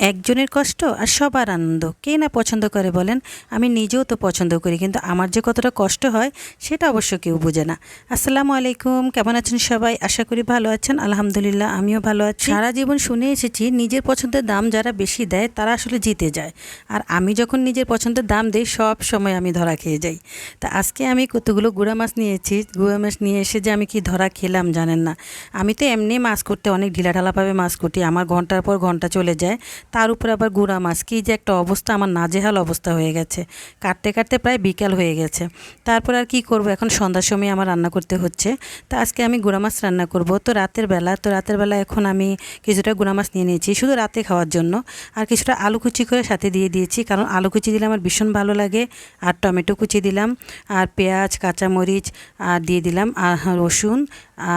একজনের কষ্ট আর সবার আনন্দ। কে না পছন্দ করে বলেন, আমি নিজেও তো পছন্দ করি, কিন্তু আমার যে কতটা কষ্ট হয়, সেটা অবশ্য কেউ বোঝে না। আসসালামু আলাইকুম, কেমন আছেন সবাই? আশা করি ভালো আছেন। আলহামদুলিল্লাহ, আমিও ভালো আছি। সারা জীবন শুনে এসেছি, নিজের পছন্দের দাম যারা বেশি দেয়, তারা আসলে জিতে যায়। আর আমি যখন নিজের পছন্দের দাম দিই, সব সময় আমি ধরা খেয়ে যাই। তা আজকে আমি কতগুলো গুঁড়া মাছ নিয়েছি। গুঁড়া মাছ নিয়ে এসে যে আমি কি ধরা খেলাম জানেন না। আমি তো এমনি মাছ করতে অনেক ঢিলাঢালাভাবে মাছ কুটি। আমার ঘণ্টার পর ঘণ্টা চলে যায়। তার উপরে আবার গুঁড়া মাছ। কী যে একটা অবস্থা, আমার নাজেহাল অবস্থা হয়ে গেছে। কাটতে কাটতে প্রায় বিকাল হয়ে গেছে। তারপর আর কি করব? এখন সন্ধ্যার সময় আমার রান্না করতে হচ্ছে। তো আজকে আমি গুঁড়া মাছ রান্না করব। তো রাতের বেলা, তো রাতের বেলা এখন আমি কিছুটা গুঁড়া মাছ নিয়ে নিয়েছি, শুধু রাতে খাওয়ার জন্য। আর কিছুটা আলু কুচি করে সাথে দিয়ে দিয়েছি, কারণ আলু কুচি দিলে আমার ভীষণ ভালো লাগে। আর টমেটো কুচি দিলাম, আর পেঁয়াজ, কাঁচামরিচ, আর দিয়ে দিলাম, আর রসুন,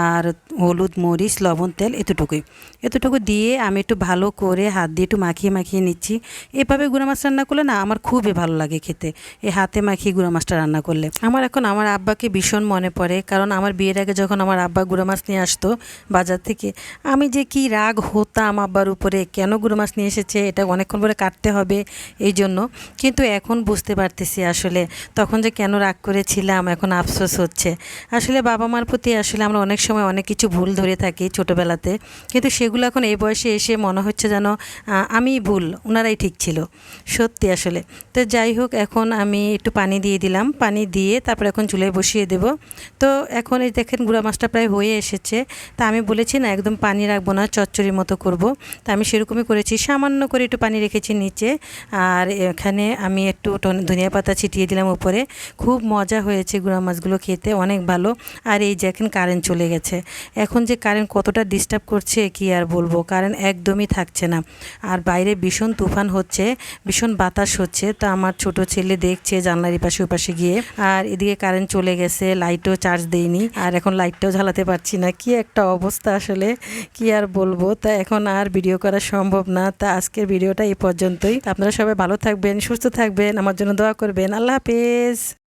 আর হলুদ, মরিচ, লবণ, তেল, এতটুকুই। এতটুকু দিয়ে আমি একটু ভালো করে হাত দিয়ে একটু মাখিয়ে মাখিয়ে নিচ্ছি। এভাবে গুঁড়া মাছ রান্না করলে না আমার খুবই ভালো লাগে খেতে। এই হাতে মাখিয়ে গুঁড়া মাছটা রান্না করলে। আমার এখন আমার আব্বাকে ভীষণ মনে পড়ে, কারণ আমার বিয়ের আগে যখন আমার আব্বা গুঁড়া মাছ নিয়ে আসতো বাজার থেকে, আমি যে কি রাগ হতাম আব্বার উপরে, কেন গুঁড়ো মাছ নিয়ে এসেছে, এটা অনেকক্ষণ পরে কাটতে হবে এই জন্য। কিন্তু এখন বুঝতে পারতেছি আসলে, তখন যে কেন রাগ করেছিলাম, এখন আফসোস হচ্ছে। আসলে বাবা মার প্রতি আসলে আমরা অনেক সময় অনেক কিছু ভুল ধরে থাকি ছোটোবেলাতে, কিন্তু সেগুলো এখন এই বয়সে এসে মনে হচ্ছে যেন আমিই ভুল ওনারাই ঠিক ছিল। সত্যি আসলে। তো যাই হোক, এখন আমি একটু পানি দিয়ে দিলাম। পানি দিয়ে তারপর এখন চুলায় বসিয়ে দেব। তো এখন এই দেখেন গুঁড়া মাছটা প্রায় হয়ে এসেছে। তা আমি বলেছি না, একদম পানি রাখব না, চচ্চড়ির মতো করব। তা আমি সেরকমই করেছি। সামান্য করে একটু পানি রেখেছি নিচে। আর এখানে আমি একটু ধনিয়া পাতা ছিটিয়ে দিলাম উপরে। খুব মজা হয়েছে গুঁড়া মাছগুলো খেতে, অনেক ভালো। আর এই যে এখন কারেন্ট চলে গেছে। এখন যে কারেন্ট কতটা ডিস্টার্ব করছে, কি আর বলব? কারেন্ট একদমই থাকছে না। আর বাইরে ভীষণ তুফান হচ্ছে, ভীষণ বাতাস হচ্ছে। তো আমার ছোট ছেলে দেখছে জানলার পাশে ওপাশে গিয়ে। আর এদিকে কারেন্ট চলে গেছে লাইটও চার্জ দেয়নি। আর এখন লাইটটাও জ্বালাতে পারছি না। কি একটা অবস্থা আসলে, কি আর বলব? তা এখন আর ভিডিও করা সম্ভব না। তা আজকের ভিডিওটা এই পর্যন্তই। আপনারা সবাই ভালো থাকবেন, সুস্থ থাকবেন, আমার জন্য দোয়া করবেন। আল্লাহ হাফেজ।